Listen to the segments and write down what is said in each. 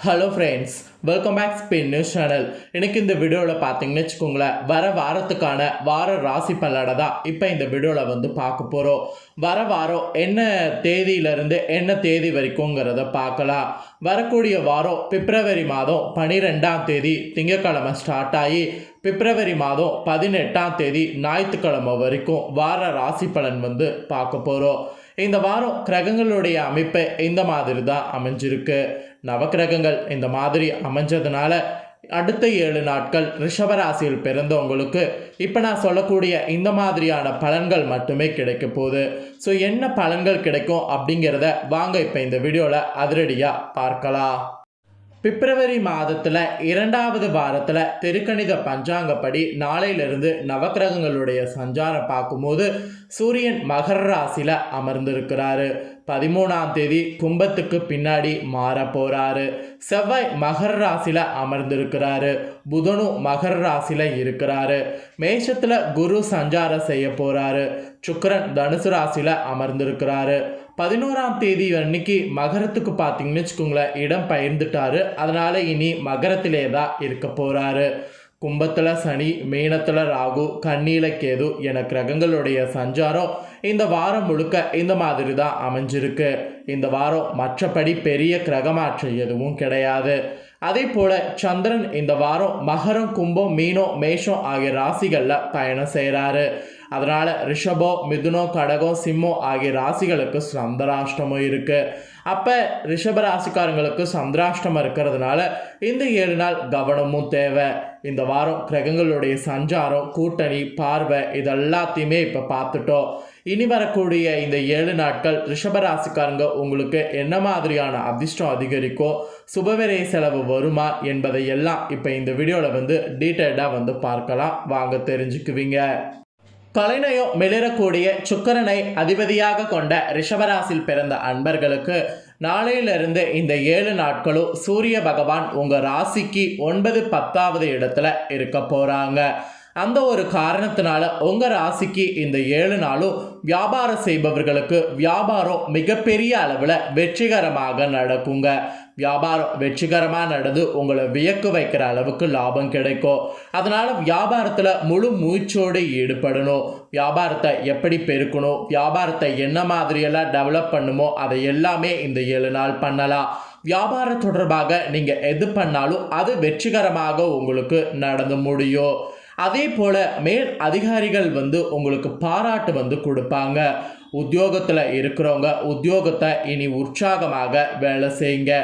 Hello friends welcome back spin news channel எனக்கு இந்த வீடியோவில் பார்த்தீங்கன்னு வச்சுக்கோங்களேன் வர வாரத்துக்கான வார ராசி பலனை தான் இப்போ இந்த வீடியோவில் வந்து பார்க்க போகிறோம் வர வாரம் என்ன தேதியிலிருந்து என்ன தேதி வரைக்குங்கிறத பார்க்கலாம். வரக்கூடிய வாரம் பிப்ரவரி மாதம் பனிரெண்டாம் தேதி திங்கட்கிழமை ஸ்டார்ட் ஆகி பிப்ரவரி மாதம் பதினெட்டாம் தேதி ஞாயிற்றுக்கிழமை வரைக்கும் வார ராசி பலன் வந்து பார்க்க போகிறோம் இந்த வாரம் கிரகங்களுடைய அமைப்பு இந்த மாதிரி தான் அமைஞ்சிருக்கு. நவக்கிரகங்கள் இந்த மாதிரி அமைஞ்சதுனால அடுத்த ஏழு நாட்கள் ரிஷபராசியில் பிறந்தவங்களுக்கு இப்போ நான் சொல்லக்கூடிய இந்த மாதிரியான பலன்கள் மட்டுமே கிடைக்க போகுது. ஸோ என்ன பலன்கள் கிடைக்கும் அப்படிங்கிறத வாங்க இப்போ இந்த வீடியோவில் அதிரடியாக பார்க்கலாம். பிப்ரவரி மாதத்தில் இரண்டாவது வாரத்தில் திருக்கணித பஞ்சாங்கப்படி நாளையிலிருந்து நவக்கிரகங்களுடைய சஞ்சாரம் பார்க்கும்போது சூரியன் மகர ராசியில் அமர்ந்திருக்கிறாரு. பதிமூணாம் தேதி கும்பத்துக்கு பின்னாடி மாற போகிறாரு செவ்வாய் மகர ராசியில் அமர்ந்திருக்கிறாரு. புதனும் மகர ராசியில் இருக்கிறாரு. மேஷத்தில் குரு சஞ்சாரம் செய்ய போகிறாரு சுக்கரன் தனுசு ராசியில் அமர்ந்திருக்கிறாரு. பதினோராம் தேதி அன்னைக்கு மகரத்துக்கு பார்த்தீங்கன்னு வச்சுக்கோங்களேன் இடம் பயிர்ந்துட்டாரு. அதனால இனி மகரத்திலே தான் இருக்க போகிறாரு கும்பத்தில் சனி மீனத்தில் ராகு கண்ணியில கேது என கிரகங்களுடைய சஞ்சாரம் இந்த வாரம் முழுக்க இந்த மாதிரி தான் அமைஞ்சிருக்கு. இந்த வாரம் மற்றபடி பெரிய கிரகமாற்றம் எதுவும் கிடையாது. அதே போல சந்திரன் இந்த வாரம் மகரம் கும்பம் மீனம் மேஷம் ஆகிய ராசிகளில் பயணம் செய்கிறாரு அதனால் ரிஷபோ மிதுனோ கடகோ சிம்மோ ஆகிய ராசிகளுக்கு சந்திராஷ்டமம் இருக்குது அப்போ ரிஷப ராசிக்காரங்களுக்கு சந்திராஷ்டமம் இருக்கிறதுனால இந்த ஏழு நாள் கவனமும் தேவை. இந்த வாரம் கிரகங்களுடைய சஞ்சாரம் கூட்டணி பார்வை இது எல்லாத்தையுமே இப்போ பார்த்துட்டோம். இனி வரக்கூடிய இந்த ஏழு நாட்கள் ரிஷபராசிக்காரங்க உங்களுக்கு என்ன மாதிரியான அதிர்ஷ்டம் அதிகரிக்கோ சுபவிரை செலவு வருமா என்பதை எல்லாம் இப்போ இந்த வீடியோவில் வந்து டீட்டெயில்டாக வந்து பார்க்கலாம். வாங்க தெரிஞ்சுக்குவீங்க. கலைநயம் மிளிரக்கூடிய சுக்கரனை அதிபதியாக கொண்ட ரிஷபராசில் பிறந்த அன்பர்களுக்கு நாளையிலிருந்து இந்த ஏழு நாட்களும் சூரிய பகவான் உங்கள் ராசிக்கு ஒன்பது பத்தாவது இடத்துல இருக்க போகிறாங்க அந்த ஒரு காரணத்தினால உங்கள் ராசிக்கு இந்த ஏழு நாளும் வியாபாரம் செய்பவர்களுக்கு வியாபாரம் மிகப்பெரிய அளவில் வெற்றிகரமாக நடக்குங்க. வியாபாரம் வெற்றிகரமாக நடந்து உங்களை வியக்க வைக்கிற அளவுக்கு லாபம் கிடைக்கும். அதனால் வியாபாரத்தில் முழு மூச்சோடு ஈடுபடணும். வியாபாரத்தை எப்படி பெருக்கணும்? வியாபாரத்தை என்ன மாதிரியெல்லாம் டெவலப் பண்ணுமோ அதை எல்லாமே இந்த ஏழு நாள் பண்ணலாம். வியாபாரம் தொடர்பாக நீங்கள் எது பண்ணாலும் அது வெற்றிகரமாக உங்களுக்கு நடந்து முடியும். அதே போல் மேல் அதிகாரிகள் வந்து உங்களுக்கு பாராட்டு வந்து கொடுப்பாங்க. உத்தியோகத்தில் இருக்கிறவங்க உத்தியோகத்தை இனி உற்சாகமாக வேலை செய்யுங்க.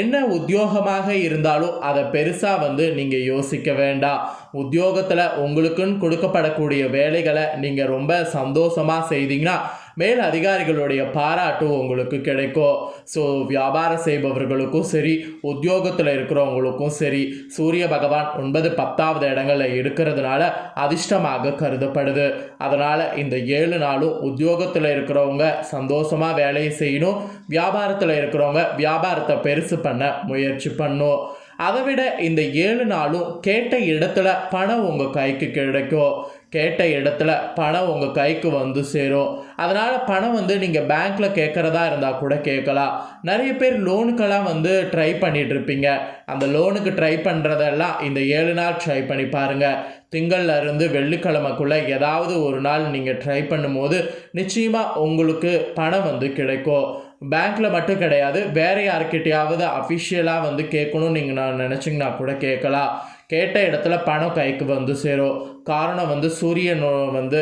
என்ன உத்தியோகமாக இருந்தாலும் அதை பெருசாக வந்து நீங்கள் யோசிக்க வேண்டாம். உத்தியோகத்தில் உங்களுக்குன்னு கொடுக்கப்படக்கூடிய வேலைகளை நீங்கள் ரொம்ப சந்தோஷமாக செய்தீங்கன்னா மேல் அதிகாரிகளுடைய பாராட்டு உங்களுக்கு கிடைக்கும் ஸோ வியாபாரம் செய்பவர்களுக்கும் சரி உத்தியோகத்தில் இருக்கிறவங்களுக்கும் சரி சூரிய பகவான் ஒன்பது பத்தாவது இடங்களில் இருக்கிறதுனால அதிர்ஷ்டமாக கருதப்படுது. அதனால் இந்த ஏழு நாளும் உத்தியோகத்தில் இருக்கிறவங்க சந்தோஷமாக வேலையை செய்யணும். வியாபாரத்தில் இருக்கிறவங்க வியாபாரத்தை பெருசு பண்ண முயற்சி பண்ணும். அதை விட இந்த ஏழு நாளும் கேட்ட இடத்துல பணம் உங்கள் கைக்கு கிடைக்கும். கேட்ட இடத்துல பணம் உங்கள் கைக்கு வந்து சேரும். அதனால் பணம் வந்து நீங்கள் பேங்க்கில் கேட்குறதா இருந்தால் கூட கேட்கலாம். நிறைய பேர் லோனுக்கெல்லாம் வந்து ட்ரை பண்ணிகிட்ருப்பீங்க இருப்பீங்க. அந்த லோனுக்கு ட்ரை பண்ணுறதெல்லாம் இந்த ஏழு நாள் ட்ரை பண்ணி பாருங்கள் திங்கள்ல இருந்து வெள்ளிக்கிழமைக்குள்ளே ஏதாவது ஒரு நாள் நீங்கள் ட்ரை பண்ணும்போது நிச்சயமாக உங்களுக்கு பணம் வந்து கிடைக்கும். பேங்க்கில் மட்டும் கிடையாது வேறு யார்கிட்டையாவது அஃபிஷியலாக வந்து கேட்கணும்னு நீங்கள் நான் நினச்சிங்கன்னா கூட கேட்கலாம். கேட்ட இடத்துல பணம் கைக்கு வந்து சேரும். காரணம் வந்து சூரியன் வந்து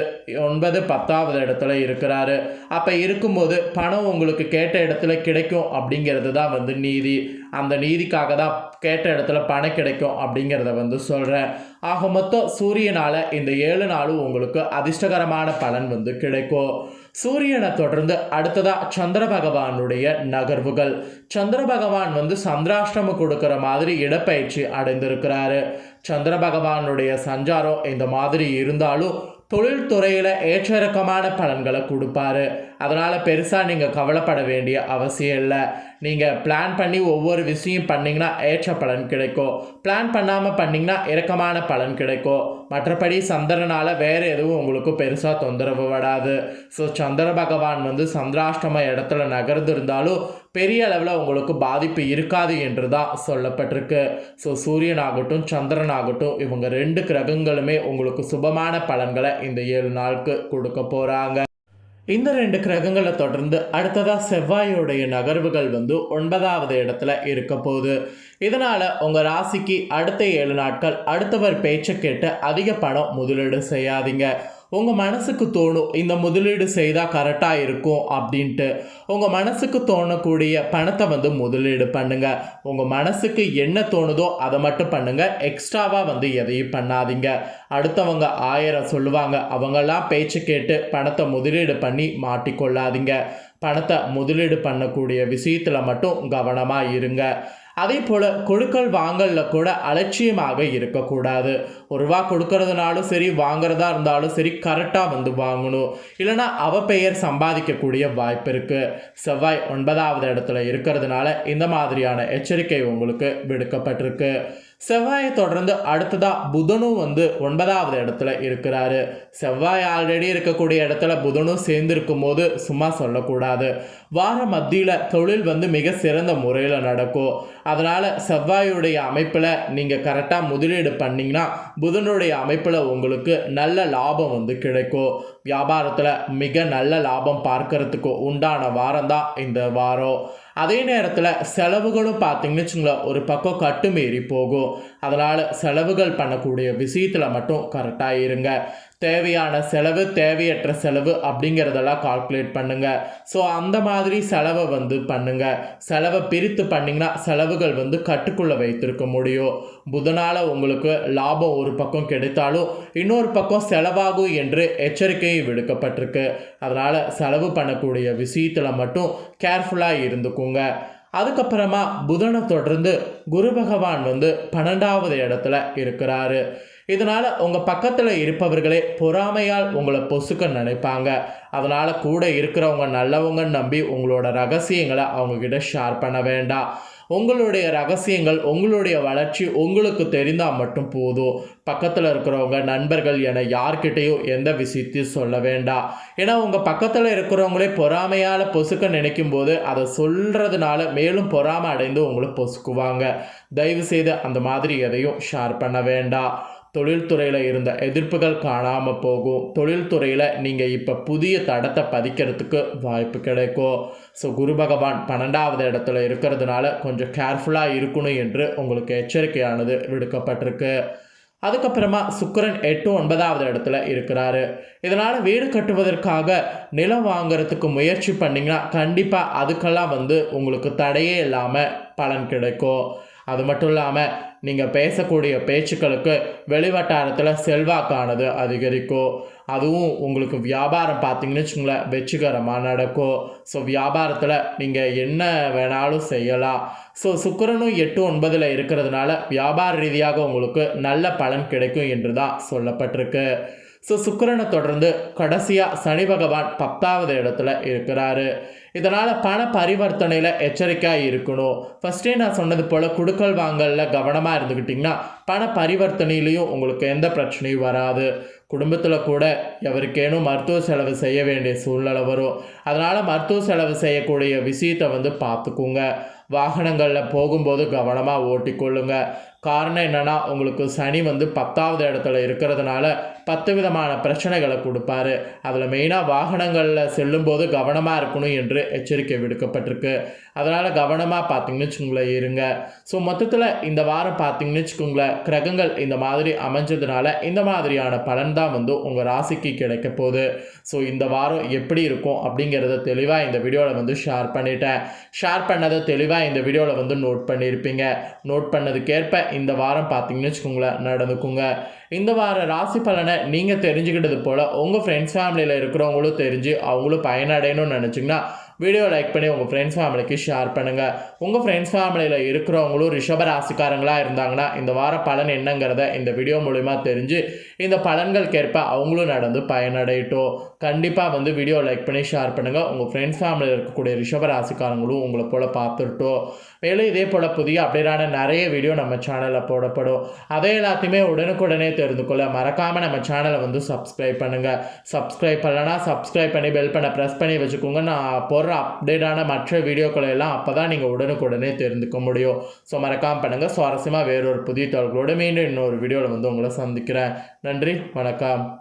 ஒன்பது பத்தாவது இடத்துல இருக்கிறாரு. அப்போ இருக்கும்போது பணம் உங்களுக்கு கேட்ட இடத்துல கிடைக்கும் அப்படிங்கிறது தான் வந்து நீதி. அந்த நீதிக்காக தான் கேட்ட இடத்துல பணம் கிடைக்கும் அப்படிங்கிறத வந்து சொல்கிறேன் ஆக மொத்தம் சூரியனால் இந்த ஏழு நாளும் உங்களுக்கு அதிர்ஷ்டகரமான பலன் வந்து கிடைக்கும். சூரியனை தொடர்ந்து அடுத்ததாக சந்திர பகவானுடைய நகர்வுகள். சந்திர பகவான் வந்து சந்திராஷ்டமம் கொடுக்குற மாதிரி இடப்பயிற்சி அடைந்திருக்கிறாரு. சந்திர பகவானுடைய சஞ்சாரம் இந்த மாதிரி இருந்தாலும் தொழில்துறையில் ஏற்றிறக்கமான பலன்களை கொடுப்பாரு. அதனால் பெருசாக நீங்கள் கவலைப்பட வேண்டிய அவசியம் இல்லை. நீங்கள் பிளான் பண்ணி ஒவ்வொரு விஷயம் பண்ணிங்கன்னா ஏற்ற பலன் கிடைக்கும். பிளான் பண்ணாமல் பண்ணிங்கன்னா இறக்கமான பலன் கிடைக்கும். மற்றபடி சந்திரனால் வேறு எதுவும் உங்களுக்கு பெருசாக தொந்தரவு வராது. ஸோ சந்திர பகவான் வந்து சந்திராஷ்டம இடத்துல நகர்ந்து இருந்தாலும் பெரிய அளவில் உங்களுக்கு பாதிப்பு இருக்காது என்று தான் சொல்லப்பட்டிருக்கு. ஸோ சூரியன் ஆகட்டும் சந்திரன் ஆகட்டும் இவங்க ரெண்டு கிரகங்களுமே உங்களுக்கு சுபமான பலன்களை இந்த ஏழு நாளுக்கு கொடுக்க போகிறாங்க இந்த ரெண்டு கிரகங்களை தொடர்ந்து அடுத்ததாக செவ்வாயோடைய நகர்வுகள் வந்து ஒன்பதாவது இடத்துல இருக்க போகுது. இதனால் உங்கள் ராசிக்கு அடுத்த ஏழு நாட்கள் அடுத்தவர் பேச்சை கேட்டு அதிக பணம் முதலீடு செய்யாதீங்க. உங்கள் மனசுக்கு தோணும் இந்த முதலீடு செய்தால் கரெக்டாக இருக்கும் அப்படின்ட்டு. உங்கள் மனசுக்கு தோணக்கூடிய பணத்தை வந்து முதலீடு பண்ணுங்கள் உங்கள் மனசுக்கு என்ன தோணுதோ அதை மட்டும் பண்ணுங்கள் எக்ஸ்ட்ராவாக வந்து எதையும் பண்ணாதீங்க. அடுத்தவங்க ஆயிரம் சொல்லுவாங்க. அவங்கெல்லாம் பேச்சு கேட்டு பணத்தை முதலீடு பண்ணி மாட்டிக்கொள்ளாதீங்க. பணத்தை முதலீடு பண்ணக்கூடிய விஷயத்தில் மட்டும் கவனமாக இருங்க. அதே போல் கொடுக்கல் வாங்கல்ல கூட அலட்சியமாக இருக்கக்கூடாது. ஒரு ரூபா கொடுக்கறதுனாலும் சரி வாங்குறதா இருந்தாலும் சரி கரெக்டாக வந்து வாங்கணும். இல்லைனா அவ பெயர் சம்பாதிக்கக்கூடிய வாய்ப்பு இருக்குது செவ்வாய் ஒன்பதாவது இடத்துல இருக்கிறதுனால இந்த மாதிரியான எச்சரிக்கை உங்களுக்கு விடுக்கப்பட்டிருக்கு. செவ்வாயை தொடர்ந்து அடுத்ததாக புதனும் வந்து ஒன்பதாவது இடத்துல இருக்கிறாரு. செவ்வாய் ஆல்ரெடி இருக்கக்கூடிய இடத்துல புதனும் சேர்ந்திருக்கும் போது சும்மா சொல்லக்கூடாது. வார மத்தியில் தொழில் வந்து மிக சிறந்த முறையில் நடக்கும். அதனால் செவ்வாயுடைய அமைப்பில் நீங்கள் கரெக்டாக முதலீடு பண்ணிங்கன்னா புதனுடைய அமைப்பில் உங்களுக்கு நல்ல லாபம் வந்து கிடைக்கும். வியாபாரத்தில் மிக நல்ல லாபம் பார்க்கறதுக்கு உண்டான வாரம் தான் இந்த வாரம். அதே நேரத்தில் செலவுகளும் பார்த்தீங்கன்னு வச்சுங்களேன் ஒரு பக்கம் கட்டுமீறி போகும். அதனால் செலவுகள் பண்ணக்கூடிய விஷயத்தில் மட்டும் கரெக்டாக இருங்க. தேவையான செலவு தேவையற்ற செலவு அப்படிங்கிறதெல்லாம் கால்குலேட் பண்ணுங்கள் ஸோ அந்த மாதிரி செலவை வந்து பண்ணுங்கள் செலவை பிரித்து பண்ணிங்கன்னா செலவுகள் வந்து கட்டுக்குள்ளே வைத்திருக்க முடியும். புதனால் உங்களுக்கு லாபம் ஒரு பக்கம் கிடைத்தாலும் இன்னொரு பக்கம் செலவாகும் என்று எச்சரிக்கையும் விடுக்கப்பட்டிருக்கு. அதனால் செலவு பண்ணக்கூடிய விஷயத்தில் மட்டும் கேர்ஃபுல்லாக இருந்துக்குங்க. அதுக்கப்புறமா புதனை தொடர்ந்து குரு பகவான் வந்து பன்னெண்டாவது இடத்துல இருக்கிறாரு. இதனால் உங்கள் பக்கத்தில் இருப்பவர்களே பொறாமையால் உங்களை பொசுக்க நினைப்பாங்க. அதனால் கூட இருக்கிறவங்க நல்லவங்கன்னு நம்பி உங்களோட ரகசியங்களை அவங்கக்கிட்ட ஷேர் பண்ண வேண்டாம். உங்களுடைய ரகசியங்கள் உங்களுடைய வளர்ச்சி உங்களுக்கு தெரிந்தால் மட்டும் போதும். பக்கத்தில் இருக்கிறவங்க நண்பர்கள் என யார்கிட்டையும் எந்த விஷயத்தையும் சொல்ல வேண்டாம். ஏன்னா உங்கள் பக்கத்தில் இருக்கிறவங்களே பொறாமையால் பொசுக்க நினைக்கும் போது அதை சொல்கிறதுனால மேலும் பொறாமை அடைந்து உங்களை பொசுக்குவாங்க. தயவு செய்து அந்த மாதிரி எதையும் ஷேர் பண்ண வேண்டாம். தொழில்துறையில் இருந்த எதிர்ப்புகள் காணாமல் போகும். தொழில்துறையில் நீங்கள் இப்போ புதிய தடத்தை பதிக்கிறதுக்கு வாய்ப்பு கிடைக்கும். ஸோ குரு பகவான் பன்னெண்டாவது இடத்துல இருக்கிறதுனால கொஞ்சம் கேர்ஃபுல்லாக இருக்கணும் என்று உங்களுக்கு எச்சரிக்கையானது விடுக்கப்பட்டிருக்கு. அதுக்கப்புறமா சுக்கரன் எட்டு ஒன்பதாவது இடத்துல இருக்கிறாரு. இதனால் வீடு கட்டுவதற்காக நிலம் வாங்குறதுக்கு முயற்சி பண்ணிங்கன்னா கண்டிப்பாக அதுக்கெல்லாம் வந்து உங்களுக்கு தடையே இல்லாமல் பலன் கிடைக்கும். அது மட்டும் இல்லாமல் நீங்கள் பேசக்கூடிய பேச்சுக்களுக்கு வெளிவட்டாரத்தில் செல்வாக்கானது அதிகரிக்கும். அதுவும் உங்களுக்கு வியாபாரம் பார்த்தீங்கன்னு வச்சுங்களேன் வெற்றிகரமாக நடக்கும். ஸோ வியாபாரத்தில் நீங்கள் என்ன வேணாலும் செய்யலாம். ஸோ சுக்கரனும் எட்டு ஒன்பதில் இருக்கிறதுனால வியாபார ரீதியாக உங்களுக்கு நல்ல பலன் கிடைக்கும் என்று தான் சொல்லப்பட்டிருக்கு. ஸோ சுக்கரனை தொடர்ந்து கடைசியாக சனி பகவான் பத்தாவது இடத்துல இருக்கிறாரு. இதனால் பண பரிவர்த்தனையில் எச்சரிக்கையாக இருக்கணும். ஃபஸ்ட்டே நான் சொன்னது போல் குடுக்கல் வாங்கலில் கவனமாக இருந்துக்கிட்டிங்கன்னா பண பரிவர்த்தனையிலையும் உங்களுக்கு எந்த பிரச்சனையும் வராது. குடும்பத்தில் கூட எவருக்கேனும் மருத்துவ செலவு செய்ய வேண்டிய சூழ்நிலை வரும். அதனால் மருத்துவ செலவு செய்யக்கூடிய விஷயத்தை வந்து பார்த்துக்குங்க. வாகனங்களில் போகும்போது கவனமாக ஓட்டிக்கொள்ளுங்க. காரணம் என்னென்னா உங்களுக்கு சனி வந்து பத்தாவது இடத்துல இருக்கிறதுனால பத்து விதமான பிரச்சனைகளை கொடுப்பாரு. அதில் மெயினாக வாகனங்களில் செல்லும்போது கவனமாக இருக்கணும் என்று எச்சரிக்கை விடுக்கப்பட்டிருக்கு. அதனால் கவனமாக பார்த்தீங்கன்னு வச்சுக்கோங்களேன் இருங்க. ஸோ மொத்தத்தில் இந்த வாரம் பார்த்தீங்கன்னு வச்சுக்கோங்களேன் கிரகங்கள் இந்த மாதிரி அமைஞ்சதுனால இந்த மாதிரியான பலன் தான் வந்து உங்கள் ராசிக்கு கிடைக்க போகுது. ஸோ இந்த வாரம் எப்படி இருக்கும் அப்படிங்கிறத தெளிவாக இந்த வீடியோவில் வந்து ஷேர் பண்ணிட்டேன். ஷேர் பண்ணதை தெளிவாக இந்த வீடியோவில் வந்து நோட் பண்ணியிருப்பீங்க நோட் பண்ணதுக்கேற்ப இந்த வாரம் பார்த்தீங்கன்னு வச்சுக்கோங்களேன் நடந்துக்குங்க. இந்த வார ராசி பலனை நீங்கள் தெரிஞ்சுக்கிட்டது போல் உங்கள் ஃப்ரெண்ட்ஸ் ஃபேமிலியில் இருக்கிறவங்களும் தெரிஞ்சு அவங்களும் பயனடையணும்னு நினச்சிங்கன்னா வீடியோ லைக் பண்ணி உங்கள் ஃப்ரெண்ட்ஸ் ஃபேமிலிக்கு ஷேர் பண்ணுங்கள் உங்கள் ஃப்ரெண்ட்ஸ் ஃபேமிலியில் இருக்கிறவங்களும் ரிஷப ராசிக்காரங்களாக இருந்தாங்கன்னா இந்த வார பலன் என்னங்கிறத இந்த வீடியோ மூலிமா தெரிஞ்சு இந்த பலன்களுக்கேற்ப அவங்களும் நடந்து பயனடையட்டும். கண்டிப்பாக வந்து வீடியோ லைக் பண்ணி ஷேர் பண்ணுங்கள் உங்கள் ஃப்ரெண்ட்ஸ் ஃபேமிலியில் இருக்கக்கூடிய ரிஷபராசிக்காரங்களும் உங்களை போல் பார்த்துட்டோம். மேலும் இதே போல் புதிய அப்டேட்டான நிறைய வீடியோ நம்ம சேனலில் போடப்படும். அதை எல்லாத்தையுமே உடனுக்குடனே தெரிந்து கொள்ள மறக்காமல் நம்ம சேனலை வந்து சப்ஸ்கிரைப் பண்ணுங்கள் சப்ஸ்கிரைப் பண்ணலன்னா சப்ஸ்கிரைப் பண்ணி பெல் பண்ண ப்ரெஸ் பண்ணி வச்சுக்கோங்க. நான் போடுற அப்டேட்டான மற்ற வீடியோக்களை எல்லாம் அப்போ தான் நீங்கள் உடனுக்குடனே தெரிந்துக்க முடியும். ஸோ மறக்காமல் பண்ணுங்கள் சுவாரஸ்யமாக வேறொரு புதிய தகவலோடு மீண்டும் இன்னொரு வீடியோவில் வந்து உங்களை சந்திக்கிறேன். நன்றி வணக்கம்.